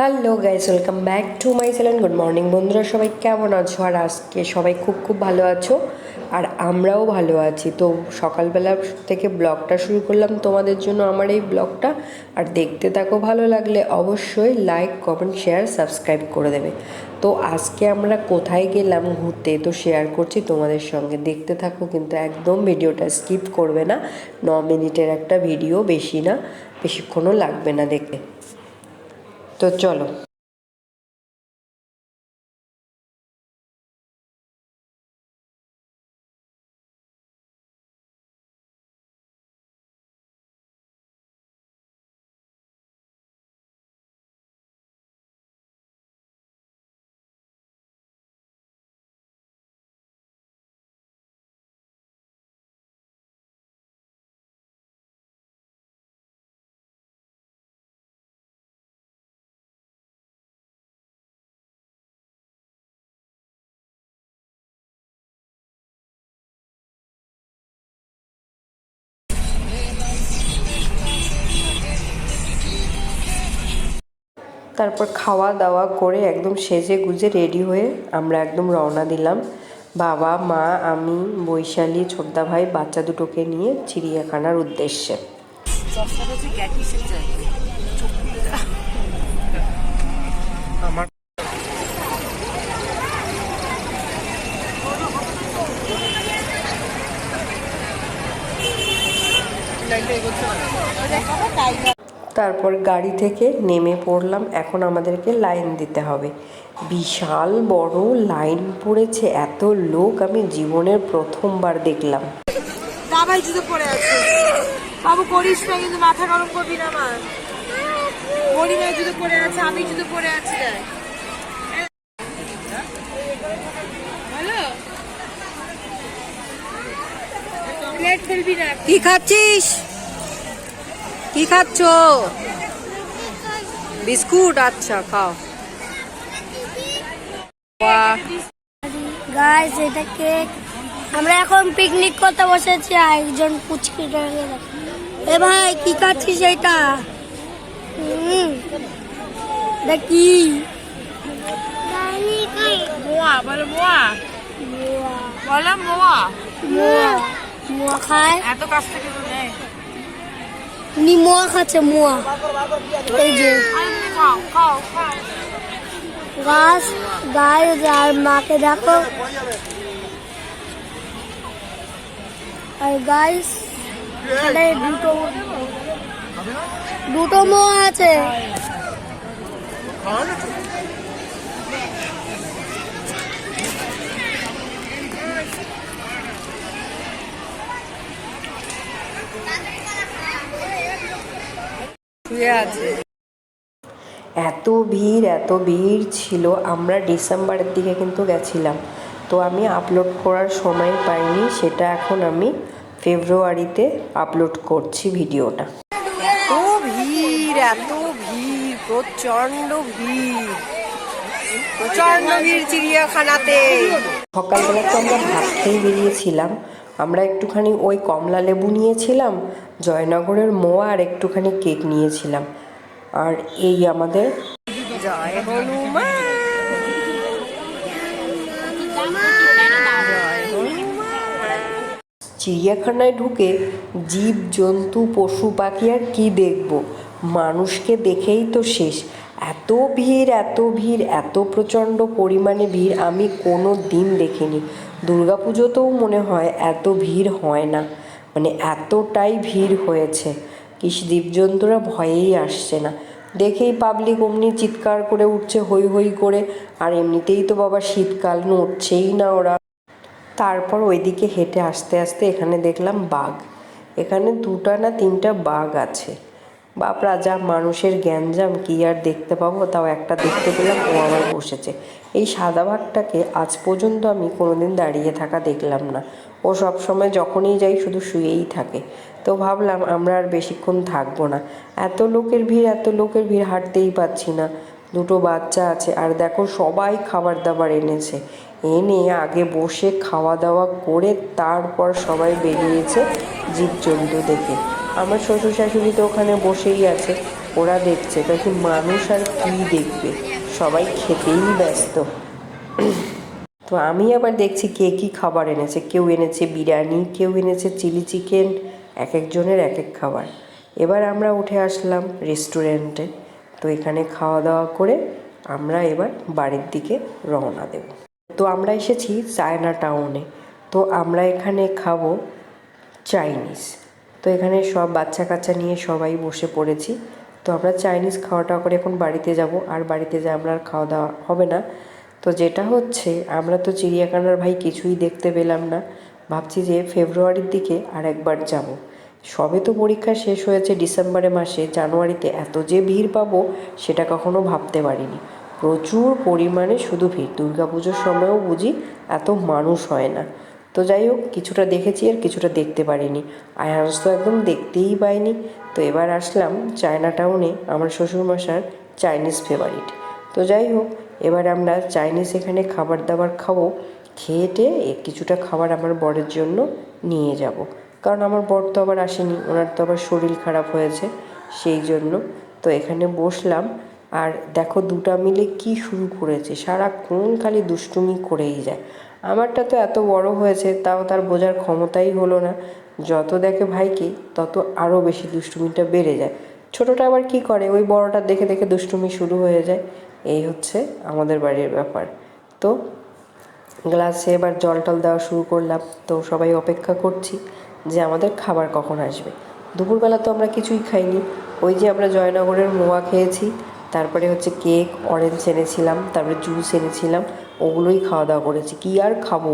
Hello guys, welcome back to my channel. Good morning বন্ধুরা, সবাই কেমন আছো? আর আজকে সবাই খুব খুব ভালো আছো? আর আমরাও ভালো আছি। তো সকালবেলা থেকে ব্লগটা শুরু করলাম তোমাদের জন্য আমার এই ব্লগটা। আর দেখতে থাকো, ভালো লাগলে অবশ্যই লাইক, কমেন্ট, শেয়ার, সাবস্ক্রাইব করে দেবে। তো আজকে আমরা কোথায় গেলাম ঘুরতে, তো শেয়ার করছি তোমাদের সঙ্গে। দেখতে থাকো, কিন্তু একদম ভিডিওটা স্কিপ করবে না। ন মিনিটের একটা ভিডিও, বেশি না, বেশিক্ষণও লাগবে না দেখতে। তো তারপর খাওয়া দাওয়া করে একদম সেজে গুজে রেডি হয়ে আমরা একদম রওনা দিলাম। বাবা মা আমি বৈশালী ছোটদা ভাই বাচ্চা দুটোকে নিয়ে চিড়িয়াখানার উদ্দেশ্যে। তারপর গাড়ি থেকে নেমে পড়লাম। এখন আমাদেরকে লাইন দিতে হবে। বিশাল বড় লাইন পড়েছে এত লোক আমি জীবনের প্রথমবার দেখলাম। দাবাই জুতো পরে আছে। বাবু করিস না কিন্তু মাথা গরম করবি না আমার জুতো পরে আছে আমি জুতো পরে আছি দেখ। হ্যালো? প্লেট ফেলবি না। কি খাচ্ছিস? কি খাচ্ছ? বিস্কুট আচ্ছা খাও। গাইস এটা কেক আমরা এখন পিকনিক করতে বসেছি আর একজন পুচকি এ ভাই কি খাচ্ছিস এটা? এটা কি? মোয়া বলো মোয়া। বলো মোয়া। মোয়া। মোয়া খায়। এত কাছ থেকে তো মোয়া খাচ্ছে, মোয়া। এই যে। গাছ গাছ আর মাকে দেখো। আর গাইস এখানে দুটো দুটো মোয়া আছে। আছে। এত ভিড় এত ভিড় ছিল আমরা ডিসেম্বরের দিকে কিন্তু গেছিলাম। তো আমি আপলোড করার সময় পাইনি সেটা এখন আমি ফেব্রুয়ারিতে আপলোড করছি ভিডিওটা। এত ভিড় এত ভিড় প্রচণ্ড ভিড়। প্রচণ্ড ভিড় চিড়িয়াখানাতে। সকালবেলা তো আমরা ভাত খেয়ে বেরিয়েছিলাম। আমরা একটুখানি ওই কমলা লেবু নিয়েছিলাম, জয়নগরের মোয়া আর একটুখানি কেক নিয়েছিলাম। আর এই আমাদের চিড়িয়াখানায় ঢুকে জীব, জন্তু, পশু, পাখি আর কি দেখব? মানুষকে দেখেই তো শেষ। এত ভিড় এত ভিড়, এত প্রচণ্ড পরিমাণে ভিড় আমি কোনো দিন দেখিনি। দুর্গাপুজোতেও মনে হয় এত ভিড় হয় না। মানে এতটাই ভিড় হয়েছে। কি জীবজন্তুরা ভয়েই আসছে না। দেখেই পাবলিক অমনি চিৎকার করে উঠছে হই হই করে। আর এমনিতেই তো বাবা শীতকাল, নড়ছেই না ওরা। তারপর ওইদিকে হেঁটে আসতে আসতে এখানে দেখলাম বাঘ। এখানে দুটা না তিনটা বাঘ আছে। বাপরা যা মানুষের গ্যাঞ্জাম, কি আর দেখতে পাবো? তাও একটা দেখতে পেলাম, ও আবার বসেছে। এই সাদা বাঘটাকে আজ পর্যন্ত আমি কোনোদিন দাঁড়িয়ে থাকা দেখলাম না। ও সব সময় যখনই যাই শুধু শুয়েই থাকে। তো ভাবলাম আমরা আর বেশিক্ষণ থাকব না। এত লোকের ভিড়, এত লোকের ভিড় হাঁটতেই পাচ্ছি না। দুটো বাচ্চা আছে আর দেখো সবাই খাবার দাবার এনেছে। এনে আগে বসে খাওয়া দাওয়া করে তারপর সবাই বেরিয়েছে জীবজন্তু দেখে। আমার শ্বশুর শাশুড়ি তো ওখানে বসেই আছে। ওরা দেখছে। তা কি মানুষ আর কী দেখবে? সবাই খেতেই ব্যস্ত। তো আমি আবার দেখছি কে কী খাবার এনেছে। কেউ এনেছে বিরিয়ানি, কেউ এনেছে চিলি চিকেন, এক একজনের এক এক খাবার। এবার আমরা উঠে আসলাম রেস্টুরেন্টে। তো এখানে খাওয়া দাওয়া করে আমরা এবার বাড়ির দিকে রওনা দেব। তো আমরা এসেছি চায়না টাউনে। তো আমরা এখানে খাব চাইনিজ। তো এখানে সব বাচ্চা কাচ্চা নিয়ে সবাই বসে পড়েছি। তো আমরা চাইনিজ খাওয়া দাওয়া করে এখন বাড়িতে যাব। আর বাড়িতে যা আমরা আর খাওয়া দাওয়া হবে না, তো যেটা হচ্ছে, আমরা তো চিড়িয়াখানার ভাই কিছুই দেখতে পেলাম না। ভাবছি যে ফেব্রুয়ারির দিকে আর একবার যাব। সবে তো পরীক্ষা শেষ হয়েছে ডিসেম্বরে মাসে, জানুয়ারিতে। এত যে ভিড় পাবো, সেটা কখনো ভাবতে পারিনি। প্রচুর পরিমাণে শুধু ভিড়। দুর্গাপুজোর সময়ও বুঝি এত মানুষ হয় না। তো যাই হোক, কিছুটা দেখেছি আর কিছুটা দেখতে পারিনি। আয়ান্স তো একদম দেখতেই পাইনি। তো এবার আসলাম চায়না টাউনে আমার শ্বশুরমশার চাইনিজ ফেভারিট তো যাই হোক, এবার আমরা চাইনিজ এখানে খাবার দাবার খাব, খেয়ে টেয়ে কিছুটা খাবার আমার বরের জন্য নিয়ে যাব। কারণ আমার বর তো আবার আসেনি, ওনার তো আবার শরীর খারাপ হয়েছে সেই জন্য। তো এখানে বসলাম আর দেখো দুটা মিলে কি শুরু করেছে, সারাক্ষণ খালি দুষ্টুমি করেই যায়। আমারটা তো এত বড় হয়েছে, তাও তার বোঝার ক্ষমতাই হলো না। যত দেখে ভাইকে, তত আরও বেশি দুষ্টুমিটা বেড়ে যায়। ছোটোটা আবার কি করে? ওই বড়টা দেখে দেখে দুষ্টুমি শুরু হয়ে যায়। এই হচ্ছে আমাদের বাড়ির ব্যাপার। তো গ্লাসে এবার জল টল দেওয়া শুরু করলাম। তো সবাই অপেক্ষা করছি যে আমাদের খাবার কখন আসবে। দুপুরবেলা তো আমরা কিছুই খাইনি। ওই যে আমরা জয়নগরের মোয়া খেয়েছি তারপরে হচ্ছে কেক অরেঞ্জ এনেছিলাম, তারপরে জুস এনেছিলাম, ওগুলোই খাওয়া দাওয়া করেছি। কী আর খাব?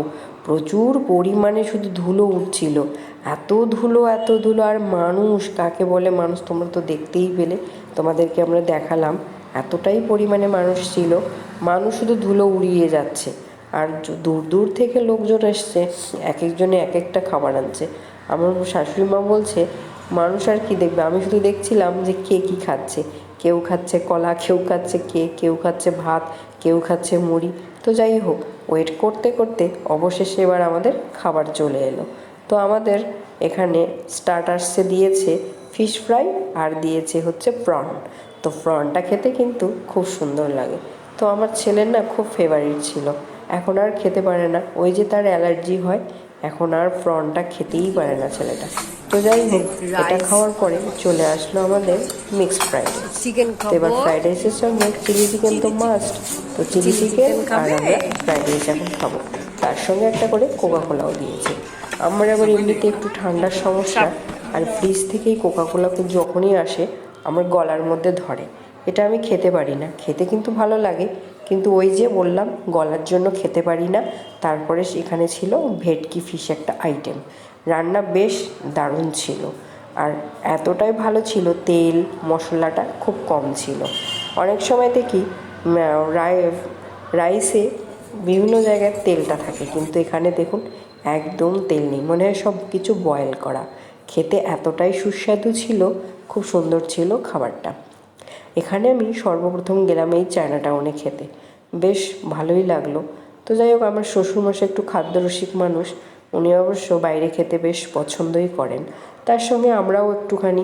প্রচুর পরিমাণে শুধু ধুলো উঠছিল। এত ধুলো এত ধুলো, আর মানুষ, কাকে বলে মানুষ, তোমরা তো দেখতেই পেলে, তোমাদেরকে আমরা দেখালাম, এতটাই পরিমাণে মানুষ ছিল, মানুষ শুধু ধুলো উড়িয়ে যাচ্ছে। আর দূর দূর থেকে লোকজন এসছে এক একজনে এক একটা খাবার আনছে। আমার শাশুড়ি মা বলছে, মানুষ আর কি দেখবে? আমি শুধু দেখছিলাম যে কে কী খাচ্ছে। কেউ খাচ্ছে কলা, কেউ খাচ্ছে কেক, কেউ খাচ্ছে ভাত, কেউ খাচ্ছে মুড়ি। তো যাই হোক ওয়েট করতে করতে অবশেষে এবার আমাদের খাবার চলে এলো। তো আমাদের এখানে স্টার্টার্সে দিয়েছে ফিশ ফ্রাই আর দিয়েছে হচ্ছে প্রন তো প্রনটা খেতে কিন্তু খুব সুন্দর লাগে। তো আমার ছেলের না খুব ফেভারিট ছিল। এখন আর খেতে পারে না। ওই যে তার অ্যালার্জি হয়, এখন আর প্রনটা খেতেই পারে না ছেলেটা। তো যাই হোক এটা খাওয়ার পরে চলে আসলো আমাদের মিক্সড ফ্রাইড রাইস চিকেন এবার ফ্রাইড রাইসের সঙ্গে চিলি চিকেন তো মাস্ট তো চিলি চিকেন আর আমরা ফ্রাইড রাইস এখন খাব। তার সঙ্গে একটা করে কোকা কোলাও দিয়েছে। আমার আবার এমনিতে একটু ঠান্ডার সমস্যা। আর ফ্রিজ থেকেই কোকা কোলা যখনই আসে আমার গলার মধ্যে ধরে। এটা আমি খেতে পারি না। খেতে কিন্তু ভালো লাগে। কিন্তু ওই যে বললাম গলার জন্য খেতে পারি না। তারপরে সেখানে ছিল ভেটকি ফিশ একটা আইটেম রান্না বেশ দারুণ ছিল। আর এতটাই ভালো ছিল তেল, মশলাটা খুব কম ছিল। অনেক সময় দেখি রাইসে বিভিন্ন জায়গায় তেলটা থাকে, কিন্তু এখানে দেখুন একদম তেল নেই। মনে হয় সব কিছু বয়েল করা। খেতে এতটাই সুস্বাদু ছিল, খুব সুন্দর ছিল খাবারটা। এখানে আমি সর্বপ্রথম গেলাম এই চায়না টাউনে খেতে। বেশ ভালোই লাগল। তো যাই হোক, আমার শ্বশুরমশাই একটু খাদ্যরসিক মানুষ উনি অবশ্য বাইরে খেতে বেশ পছন্দই করেন। তার সঙ্গে আমরাও একটুখানি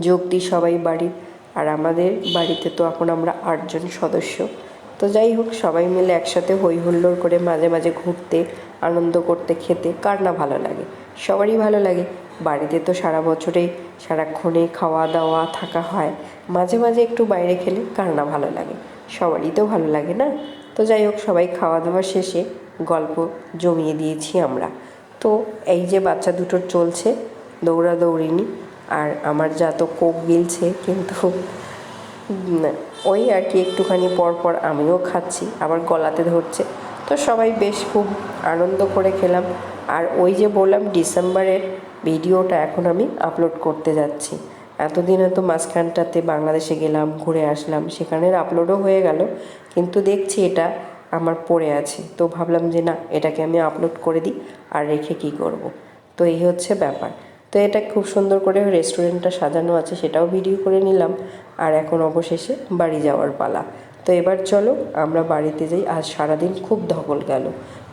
যোগ দিই সবাই বাড়ির। আর আমাদের বাড়িতে তো এখন আমরা আটজন সদস্য। তো যাই হোক, সবাই মিলে একসাথে হই হুল্লোড় করে মাঝে মাঝে ঘুরতে, আনন্দ করতে, খেতে, কার না ভালো লাগে। সবারই ভালো লাগে। বাড়িতে তো সারা বছরেই সারাক্ষণে খাওয়া দাওয়া থাকা হয়। মাঝে মাঝে একটু বাইরে খেলে কার না ভালো লাগে? সবারই তো ভালো লাগে না? তো যাই হোক, সবাই খাওয়া দাওয়া শেষে গল্প জমিয়ে দিয়েছি আমরা। তো এই যে বাচ্চা দুটোর চলছে, দৌড়াদৌড়িনি, আর আমার যা তো কোক গিলছে, কিন্তু ওই আর কি একটুখানি পর পর আমিও খাচ্ছি, আবার গলাতে ধরছে। তো সবাই বেশ খুব আনন্দ করে খেলাম। আর ওই যে বললাম ডিসেম্বরের ভিডিওটা এখন আমি আপলোড করতে যাচ্ছি। এতদিন হয়তো মাঝখানটাতে বাংলাদেশে গেলাম, ঘুরে আসলাম, সেখানের আপলোডও হয়ে গেল, কিন্তু দেখছি এটা আমার পড়ে আছে। তো ভাবলাম যে না, এটাকে আমি আপলোড করে দিই আর রেখে কি করব। তো এই হচ্ছে ব্যাপার। তো এটা খুব সুন্দর করে রেস্টুরেন্টটা সাজানো আছে, সেটাও ভিডিও করে নিলাম। আর এখন অবশেষে বাড়ি যাওয়ার পালা। তো এবার চলো, আমরা বাড়িতে যাই। আজ সারাদিন খুব ধকল গেল।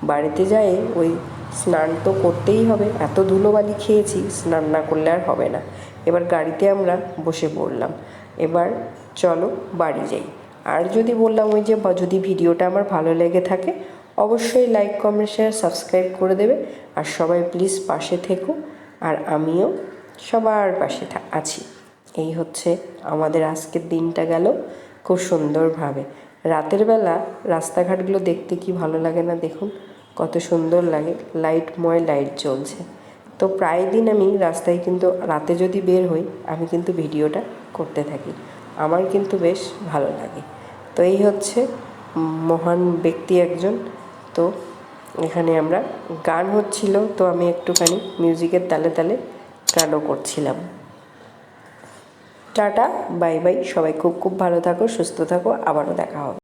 বাড়িতে যাই, ওই স্নান তো করতেই হবে। এত ধুলোবালি খেয়েছি, স্নান না করলে আর হবে না। এবার গাড়িতে আমরা বসে পড়লাম। এবার চলো বাড়ি যাই। আর যদি বললাম ওই যে যদি ভিডিওটা আমার ভালো লেগে থাকে, অবশ্যই লাইক কমেন্ট শেয়ার সাবস্ক্রাইব করে দেবে। আর সবাই প্লিজ পাশে থেকো। আর আমিও সবার পাশে আছি। এই হচ্ছে আমাদের আজকের দিনটা গেল খুব সুন্দরভাবে। রাতের বেলা রাস্তাঘাটগুলো দেখতে কি ভালো লাগে না দেখুন, কত সুন্দর লাগে লাইটময় লাইট জ্বলছে। তো প্রায় দিন আমি রাস্তায় কিন্তু রাতে যদি বের হই, আমি কিন্তু ভিডিওটা করতে থাকি। আমার কিন্তু বেশ ভালো লাগে। তো এই হচ্ছে মহান ব্যক্তি একজন। তো এখানে আমরা গান হচ্ছিল, তো আমি একটুখানি মিউজিকের তালে তালে গানও করছিলাম। টাটা, বাই বাই, সবাই খুব খুব ভালো থাকো, সুস্থ থাকো, আবারও দেখা হবে।